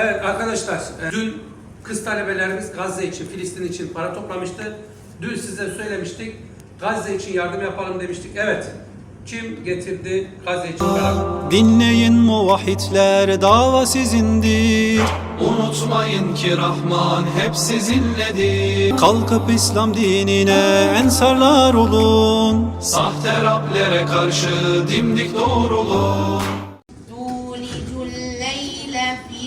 Evet arkadaşlar, e, dün kız talebelerimiz Gazze için, Filistin için para toplamıştı. Dün size söylemiştik, Gazze için yardım yapalım demiştik. Evet, kim getirdi Gazze için para? Dinleyin muvahhidler dava sizindir Unutmayın ki Rahman hep sizinledir Kalkıp İslam dinine ensarlar olun Sahte Rablere karşı dimdik doğrulun تولج الليل في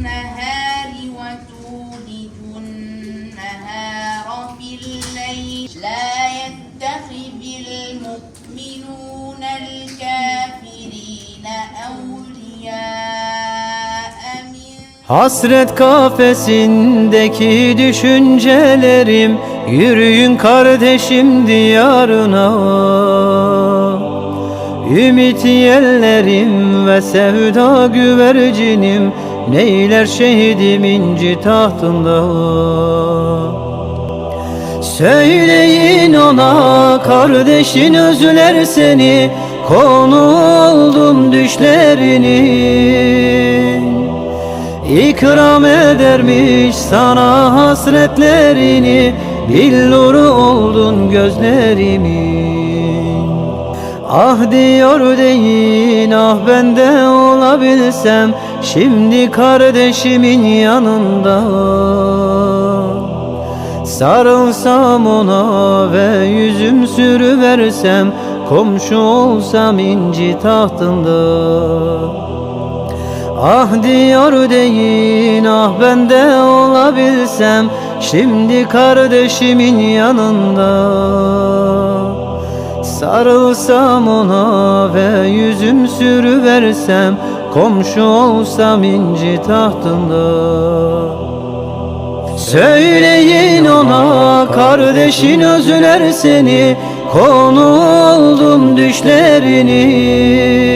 النهار وتولج النهار في الليل لا يتخذ المؤمنون الكافرين أولياء من Hasret kafesindeki düşüncelerim Yürüyün kardeşim diyarına Ümit yellerim ve sevda güvercinim Neyler şehidim inci tahtında. Söyleyin ona kardeşin özler seni Konu oldum düşlerinin İkram edermiş sana hasretlerini Billuru oldun gözlerimin Ah diyor deyin ah ben de olabilsem Şimdi kardeşimin yanında. Sarılsam ona ve yüzüm sürüversem Komşu olsam inci tahtında. Ah diyor deyin ah ben de olabilsem Şimdi kardeşimin yanında Sarılsam ona ve yüzüm sürüversem Komşu olsam inci tahtında. Söyleyin ona kardeşin özler seni Konu oldum düşlerini